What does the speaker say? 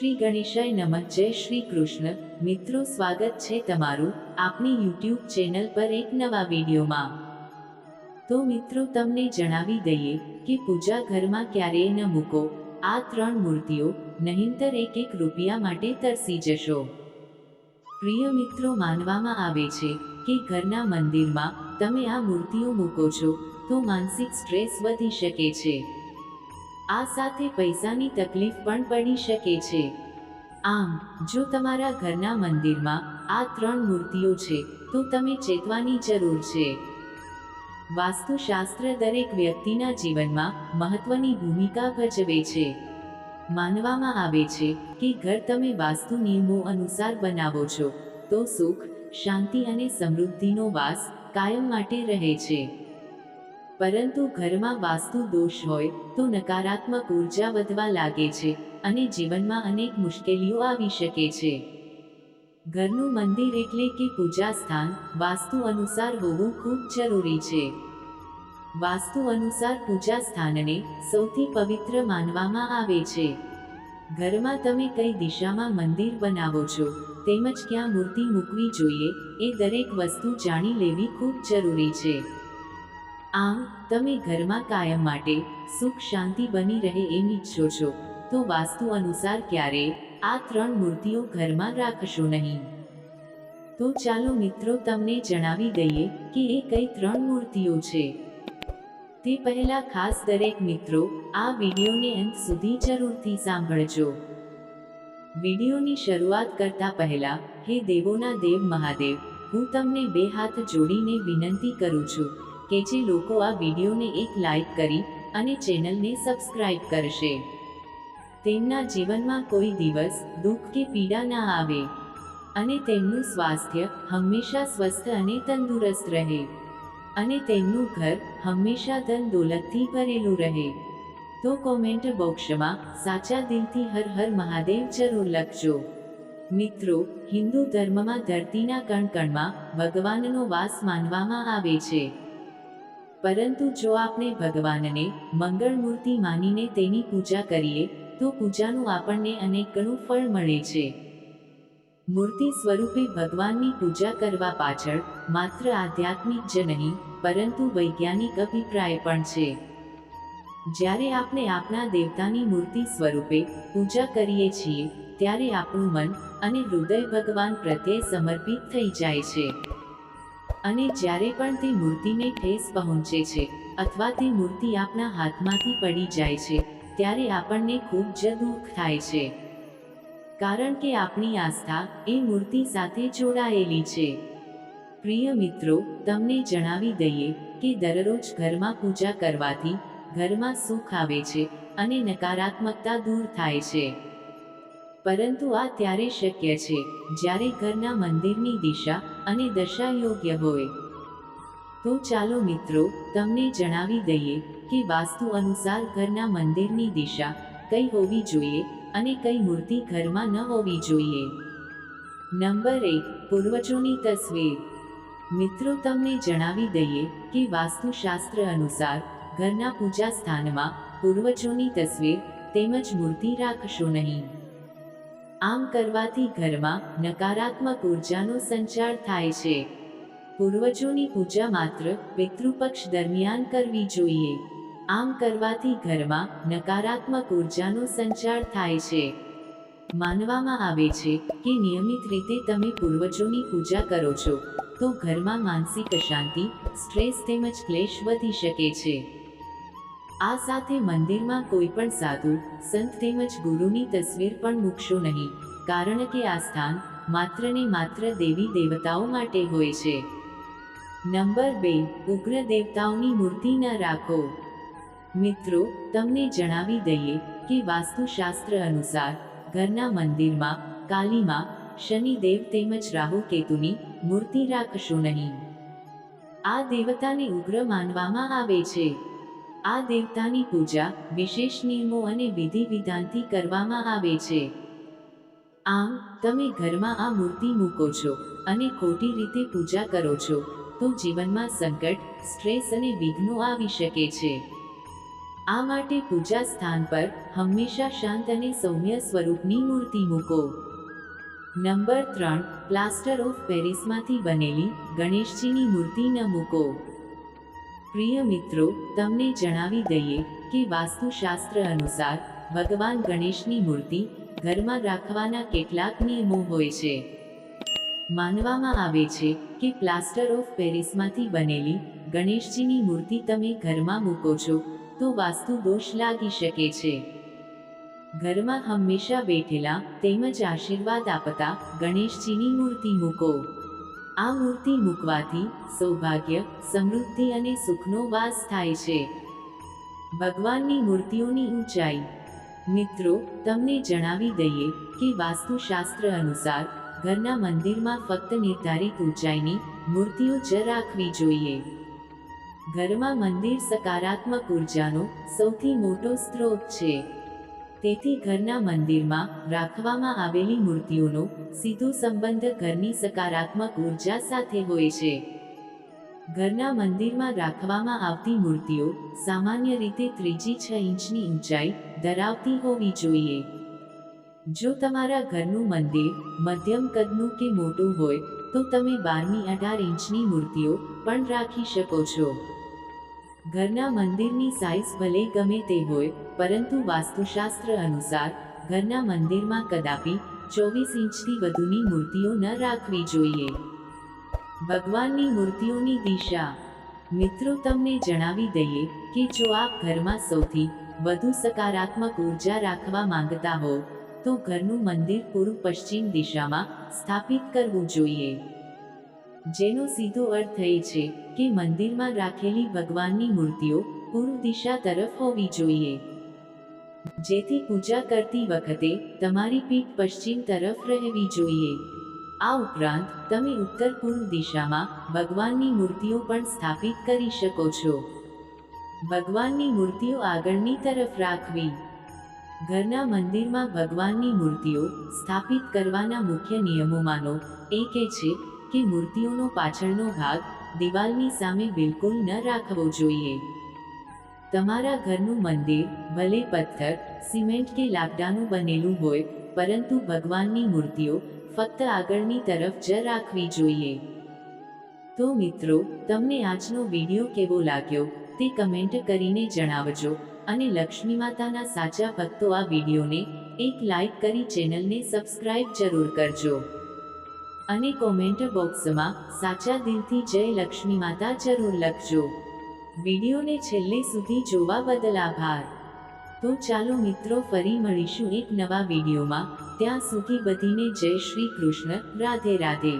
શ્રી ગણેશાય નમઃ. જય શ્રી કૃષ્ણ. મિત્રો, સ્વાગત છે તમારું આપણી યુટ્યુબ ચેનલ પર એક નવા વિડીયોમાં. તો મિત્રો, તમને જણાવી દઈએ કે પૂજા ઘરમાં ક્યારેય ન મૂકો. આ ત્રણ મૂર્તિઓ નહીંતર એક એક રૂપિયા માટે તરસી જશો. પ્રિય મિત્રો, માનવામાં આવે છે કે ઘરના મંદિરમાં તમે આ મૂર્તિઓ મૂકો છો તો માનસિક સ્ટ્રેસ વધી શકે છે. આ સાથે પૈસાની તકલીફ પણ પડી શકે છે. આમ, જો તમારા ઘરના મંદિરમાં આ ત્રણ મૂર્તિઓ છે, તો તમે ચેતવાની જરૂર છે. વાસ્તુશાસ્ત્ર દરેક વ્યક્તિના જીવનમાં મહત્વની ભૂમિકા ભજવે છે. માનવામાં આવે છે કે ઘર તમે વાસ્તુ નિયમો અનુસાર બનાવો છો, તો સુખ, શાંતિ અને સમૃદ્ધિનો વાસ કાયમ માટે રહે છે. પરંતુ ઘરમાં વાસ્તુ દોષ હોય, તો નકારાત્મક ઊર્જા વધવા લાગે છે અને જીવનમાં અનેક મુશ્કેલીઓ આવી શકે છે. ઘરનું મંદિર એટલે કે પૂજા સ્થાન, વાસ્તુ અનુસાર હોવું ખૂબ જરૂરી છે. વાસ્તુ અનુસાર પૂજા સ્થાનને સૌથી પવિત્ર માનવામાં આવે છે. ઘરમાં તમે કઈ દિશામાં મંદિર બનાવો છો, તેમજ ક્યાં મૂર્તિ મૂકવી જોઈએ, એ દરેક વસ્તુ જાણી લેવી ખૂબ જરૂરી છે. આમ, તમે ઘરમાં કાયમ માટે સુખ શાંતિ બની રહે એમ ઈચ્છો છો, તો વાસ્તુ અનુસાર ક્યારે આ ત્રણ મૂર્તિઓ ઘરમાં રાખશો નહીં. તો ચાલો મિત્રો તમને જણાવી દઈએ કે એ કઈ ત્રણ મૂર્તિઓ છે. તે પહેલા ખાસ દરેક મિત્રો આ વિડીયોને અંત સુધી જરૂરથી સાંભળજો. વિડીયોની શરૂઆત કરતા પહેલા, હે દેવોના દેવ મહાદેવ, હું તમને બે હાથ જોડીને વિનંતી કરું છું કે જે લોકો આ વિડીયોને એક લાઇક કરી અને ચેનલને સબસ્ક્રાઇબ કરશે. તેમના જીવનમાં કોઈ દિવસ દુઃખ કે પીડા ના આવે અને તેમનું સ્વાસ્થ્ય હંમેશા સ્વસ્થ અને તંદુરસ્ત રહે અને તેમનું ઘર હંમેશા ધન દોલતથી ભરેલું રહે. તો કોમેન્ટ બોક્સમાં સાચા દિલથી હર હર મહાદેવ જરૂર લખજો. મિત્રો, હિન્દુ ધર્મમાં ધરતીના કણકણમાં ભગવાનનો વાસ માનવામાં આવે છે. પરંતુ જો આપણે ભગવાનને મંગળ મૂર્તિ માનીને તેની પૂજા કરીએ, તો પૂજાનું આપણને અનેક ગણું ફળ મળે છે. મૂર્તિ સ્વરૂપે ભગવાનની પૂજા કરવા પાછળ માત્ર આધ્યાત્મિક જ નહીં, પરંતુ વૈજ્ઞાનિક અભિપ્રાય પણ છે. જ્યારે આપણે આપણા દેવતાની મૂર્તિ સ્વરૂપે પૂજા કરીએ છીએ, ત્યારે આપણું મન અને હૃદય ભગવાન પ્રત્યે સમર્પિત થઈ જાય છે. અને જ્યારે પણ તે મૂર્તિને ઠેસ પહોંચે છે અથવા તે મૂર્તિ આપણા હાથમાંથી પડી જાય છે, ત્યારે આપણને ખૂબ જ દુઃખ થાય છે. કારણ કે આપણી આસ્થા એ મૂર્તિ સાથે જોડાયેલી છે. પ્રિય મિત્રો, તમને જણાવી દઈએ કે દરરોજ ઘરમાં પૂજા કરવાથી ઘરમાં સુખ આવે છે અને નકારાત્મકતા દૂર થાય છે. પરંતુ આ ત્યારે શક્ય છે, જ્યારે ઘરના મંદિરની દિશા અને દશા યોગ્ય હોય. તો ચાલો મિત્રો, તમને જણાવી દઈએ કે વાસ્તુ અનુસાર ઘરના મંદિરની દિશા કઈ હોવી જોઈએ અને કઈ મૂર્તિ ઘરમાં ન હોવી જોઈએ. નંબર એક, પૂર્વજોની તસવીર. મિત્રો, તમને જણાવી દઈએ કે વાસ્તુશાસ્ત્ર અનુસાર ઘરના પૂજા સ્થાનમાં પૂર્વજોની તસવીર તેમજ મૂર્તિ રાખશો નહીં. આમ કરવાથી ઘરમાં નકારાત્મક ઉર્જાનો સંચાર થાય છે. પૂર્વજોની પૂજા માત્ર પિતૃપક્ષ દરમિયાન કરવી જોઈએ. આમ કરવાથી ઘરમાં નકારાત્મક ઉર્જાનો સંચાર થાય છે. માનવામાં આવે છે કે નિયમિત રીતે તમે પૂર્વજોની પૂજા કરો છો, તો ઘરમાં માનસિક અશાંતિ, સ્ટ્રેસ તેમજ ક્લેશ વધી શકે છે. આ સાથે મંદિરમાં કોઈ પણ સાધુ, સંત તેમજ ગુરુની તસવીર પણ મૂકશો નહીં, કારણ કે આ સ્થાન માત્ર ને માત્ર દેવી દેવતાઓ માટે હોય છે. નંબર બે, ઉગ્ર દેવતાઓની મૂર્તિ ન રાખો. મિત્રો, તમને જણાવી દઈએ કે વાસ્તુશાસ્ત્ર અનુસાર, ઘરના મંદિરમાં, કાલીમાં, શનિદેવ તેમજ રાહુ કેતુની મૂર્તિ રાખશો નહીં. આ દેવતાને ઉગ્ર માનવામાં આવે છે. આ દેવતાની પૂજા વિશેષ નિયમો અને વિધિ વિધાનથી કરવામાં આવે છે. આમ, તમે ઘરમાં આ મૂર્તિ મૂકો છો અને ખોટી રીતે પૂજા કરો છો, તો જીવનમાં સંકટ, સ્ટ્રેસ અને વિઘ્નો આવી શકે છે. આ માટે પૂજા સ્થાન પર હંમેશા શાંત અને સૌમ્ય સ્વરૂપની મૂર્તિ મૂકો. નંબર ત્રણ, પ્લાસ્ટર ઓફ પેરિસમાંથી બનેલી ગણેશજીની મૂર્તિ ન મૂકો. પ્રિય મિત્રો, તમને જણાવી દઈએ કે વાસ્તુશાસ્ત્ર અનુસાર ભગવાન ગણેશની મૂર્તિ ઘરમાં રાખવાના કેટલાક નિયમો હોય છે. માનવામાં આવે છે કે પ્લાસ્ટર ઓફ પેરિસમાંથી બનેલી ગણેશજીની મૂર્તિ તમે ઘરમાં મૂકો છો, તો વાસ્તુ દોષ લાગી શકે છે. ઘરમાં હંમેશા બેઠેલા તેમજ આશીર્વાદ આપતા ગણેશજીની મૂર્તિ મૂકો. આ મૂર્તિ મૂકવાથી સૌભાગ્ય, સમૃદ્ધિ અને સુખનો વાસ થાય છે. ભગવાનની મૂર્તિઓની ઊંચાઈ. મિત્રો, તમને જણાવી દઈએ કે વાસ્તુશાસ્ત્ર અનુસાર ઘરના મંદિરમાં ફક્ત નિર્ધારિત ઊંચાઈની મૂર્તિઓ જ રાખવી જોઈએ. ઘરમાં મંદિર સકારાત્મક ઉર્જાનો સૌથી મોટો સ્ત્રોત છે. તેથી ઘરના મંદિરમાં રાખવામાં આવેલી મૂર્તિઓનો સીધો સંબંધ ઘરની સકારાત્મક ઊર્જા સાથે હોય છે. ઘરના મંદિરમાં રાખવામાં આવતી મૂર્તિઓ સામાન્ય રીતે ત્રીજી છ ઇંચની ઊંચાઈ ધરાવતી હોવી જોઈએ. જો તમારા ઘરનું મંદિર મધ્યમ કદનું કે મોટું હોય, તો તમે બારમી અઢાર ઇંચની મૂર્તિઓ પણ રાખી શકો છો. ઘરના મંદિરની સાઇઝ ભલે ગમે તે હોય પરંતુ વાસ્તુશાસ્ત્ર અનુસાર, ઘરના મંદિરમાં કદાપી ચોવીસ ઇંચથી વધુની મૂર્તિઓ ન રાખવી જોઈએ. ભગવાનની મૂર્તિઓની દિશા. મિત્રો, તમને જણાવી દઈએ કે જો આપ ઘરમાં સૌથી વધુ સકારાત્મક ઊર્જા રાખવા માંગતા હો, તો ઘરનું મંદિર પૂર્વ પશ્ચિમ દિશામાં સ્થાપિત કરવું જોઈએ. જેનો સીધો અર્થ એ છે કે મંદિરમાં રાખેલી ભગવાનની મૂર્તિઓ પૂર્વ દિશા તરફ હોવી જોઈએ. જેથી પૂજા કરતી વખતે તમારી પીઠ પશ્ચિમ તરફ રહેવી જોઈએ. આ ઉપરાંત, તમે ઉત્તર પૂર્વ દિશામાં ભગવાનની મૂર્તિઓ પણ સ્થાપિત કરી શકો છો. ભગવાનની મૂર્તિઓ આગળની તરફ રાખવી. ઘરના મંદિરમાં ભગવાનની મૂર્તિઓ સ્થાપિત કરવાના મુખ્ય નિયમોમાંનો એક એ છે કે મૂર્તિઓનો પાછળનો ભાગ દિવાલની સામે બિલકુલ ન રાખવો જોઈએ. તમારા ઘરનું મંદિર, ભલે પથ્થર, સિમેન્ટ કે લાકડાનું બનેલું હોય, પરંતુ ભગવાનની મૂર્તિઓ ફક્ત આગળની તરફ જ રાખવી જોઈએ. તો મિત્રો, તમને આજનો વીડિયો કેવો લાગ્યો, તે કમેન્ટ કરીને જણાવજો અને લક્ષ્મી માતાના સાચા ભક્તો આ વિડીયોને એક લાઈક કરી ચેનલને સબસ્ક્રાઇબ જરૂર કરજો. અને કોમેન્ટ બોક્સમાં સાચા દિલથી જય લક્ષ્મી માતા જરૂર લખજો. વિડીયોને છેલ્લે સુધી જોવા બદલ આભાર. તો ચાલો મિત્રો ફરી મળીશું એક નવા વિડીયોમાં. ત્યાં સુધી બધીને જય શ્રી કૃષ્ણ, રાધે રાધે.